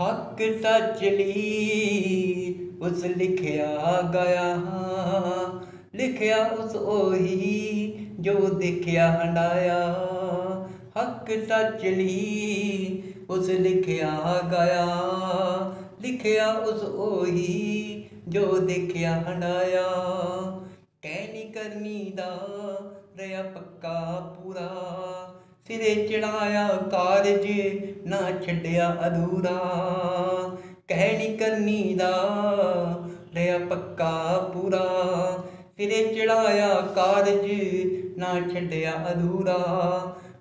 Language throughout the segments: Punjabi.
ਹੱਕ ਸੱਚ ਲਈ ਉਸ ਲਿਖਿਆ ਗਿਆ ਲਿਖਿਆ ਉਸ ਉਹੀ ਜੋ ਦੇਖਿਆ ਹੰਡਾਇਆ। ਹੱਕ ਸੱਚ ਲਈ ਉਸ ਲਿਖਿਆ ਗਿਆ। ਲਿਖਿਆ ਉਸ ਉਹੀ ਜੋ ਦੇਖਿਆ ਹੰਡਾਇਆ। ਕਹਿਣੀ ਕਰਨੀ ਦਾ ਰਿਆ ਪੱਕਾ ਪੂਰਾ। ਸਿਰੇ ਚੜਾਇਆ, ਕਾਰਜ ਨਾ ਛੱਡਿਆ ਅਧੂਰਾ। ਕਹਿਣੀ ਕਰਨੀ ਦਾ, ਲਿਆ ਪੱਕਾ ਪੂਰਾ। ਸਿਰੇ ਚੜਾਇਆ, ਕਾਰਜ ਨਾ ਛੱਡਿਆ ਅਧੂਰਾ।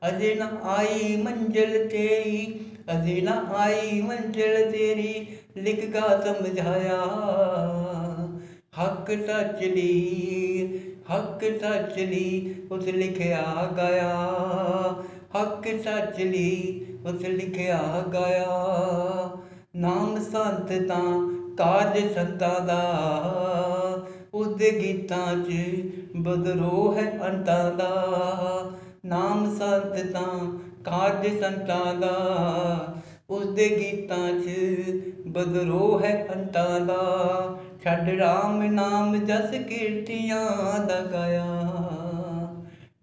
ਅਜੇ ਨਾ ਆਈ ਮੰਜ਼ਲ ਤੇਰੀ, ਅਜੇ ਨਾ ਆਈ ਮੰਜ਼ਲ ਤੇਰੀ, ਲਿਖ ਗਾ ਸਮਝਾਇਆ। ਹੱਕ ਸੱਚ ਲਈ ਹੱਕ ਸੱਚ ਲਈ ਉਸ ਲਿਖਿਆ ਗਿਆ। ਹੱਕ ਸੱਚ ਲਈ ਉਸ ਲਿਖਿਆ ਗਿਆ ਨਾਮ ਸੰਤ ਤਾਂ ਕਾਜ ਸੰਤਾਂ ਦਾ। ਉਹਦੇ ਗੀਤਾਂ 'ਚ ਬਦਰੋ ਹੈ ਅੰਤਾਂ ਦਾ। ਨਾਮ ਸੰਤ ਤਾਂ ਕਾਜ ਸੰਤਾਂ ਦਾ। ਉਸਦੇ ਗੀਤਾਂ 'ਚ ਬਦਰੋ ਹੈ ਅੰਤਾਂ ਦਾ। ਛੱਡ ਰਾਮ ਨਾਮ ਜਸ ਕੀਰਤੀਆਂ ਦਾ ਗਾਇਆ।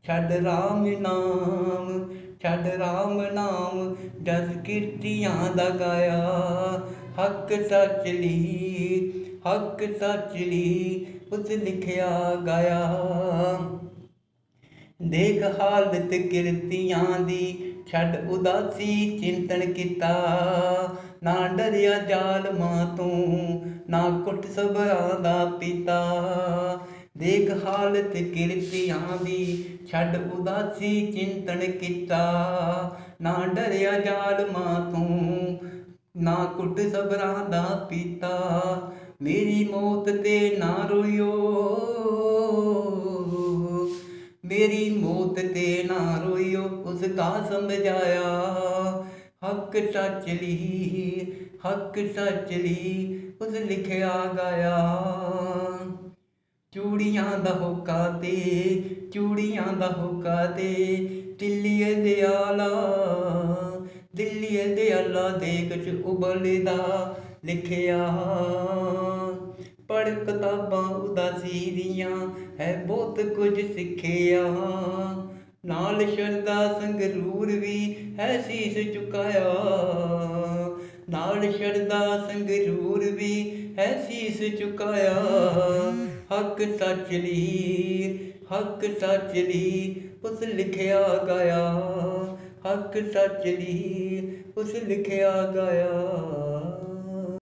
ਛੱਡ ਰਾਮ ਨਾਮ ਛੱਡ ਰਾਮ ਨਾਮ ਜਸ ਕੀਰਤੀਆਂ ਦਾ ਗਾਇਆ। ਹੱਕ ਸੱਚ ਲਈ ਹੱਕ ਸੱਚ ਲਈ ਉਸ ਲਿਖਿਆ ਗਾਇਆ। ਦੇਖ ਹਾਲਤ ਕਿਰਤੀਆਂ ਦੀ, ਛੱਡ ਉਦਾਸੀ ਚਿੰਤਨ ਕੀਤਾ। ਨਾ ਡਰਿਆ ਜਾਲ ਮਾਂ ਤੂੰ, ਨਾ ਕੁੱਟ ਸਭਰਾਂ ਦਾ ਪਿਤਾ। ਦੇਖ ਹਾਲਤ ਕਿਰਤੀਆਂ ਦੀ ਛੱਡ ਉਦਾਸੀ ਚਿੰਤਨ ਕੀਤਾ। ਨਾ ਡਰਿਆ ਜ਼ਾਲਮਾਂ ਤੂੰ, ਨਾ ਕੁੱਟ ਸਬਰਾਂ ਦਾ ਪੀਤਾ। ਮੇਰੀ ਮੌਤ ਤੇ ਨਾ ਰੋਇਓ, ਮੇਰੀ ਮੌਤ ਤੇ ਨਾ ਰੋਇਓ, ਉਸ ਦਾ ਸਮਝਾਇਆ। ਹੱਕ ਸੱਚ ਲਈ ਹੱਕ ਸੱਚ ਲਈ ਉਸ ਲਿਖਿਆ ਗਿਆ ਚੂੜੀਆਂ ਦਾ ਹੋਕਾ ਤੇ, ਚੂੜੀਆਂ ਦਾ ਹੋਕਾ ਤੇ, ਦਿੱਲੀਏ ਦੇ ਆਲਾ, ਦਿੱਲੀਏ ਦੇ ਆਲਾ ਦੇਖ ਚ ਉਬਲਦਾ, ਲਿਖਿਆ ਪੜ ਕਿਤਾਬਾਂ ਉਦਾਸੀ ਦੀਆਂ ਹੈ ਬਹੁਤ ਕੁਝ ਸਿੱਖਿਆ। ਨਾਲ ਸ਼ਰਦਾ ਸੰਗਰੂਰ ਵੀ ਹੈ ਸੀਸ ਚੁਕਾਇਆ। ਨਾਲ ਸ਼ਰਦਾ ਸੰਗਰੂਰ ਵੀ ਹੈ ਸੀਸ ਚੁਕਾਇਆ। ਹੱਕ ਸੱਚ ਲਈ ਹੱਕ ਸੱਚ ਲਈ ਉਸ ਲਿਖਿਆ ਗਿਆ ਹੱਕ ਸੱਚ ਲਈ ਉਸ ਲਿਖਿਆ ਗਿਆ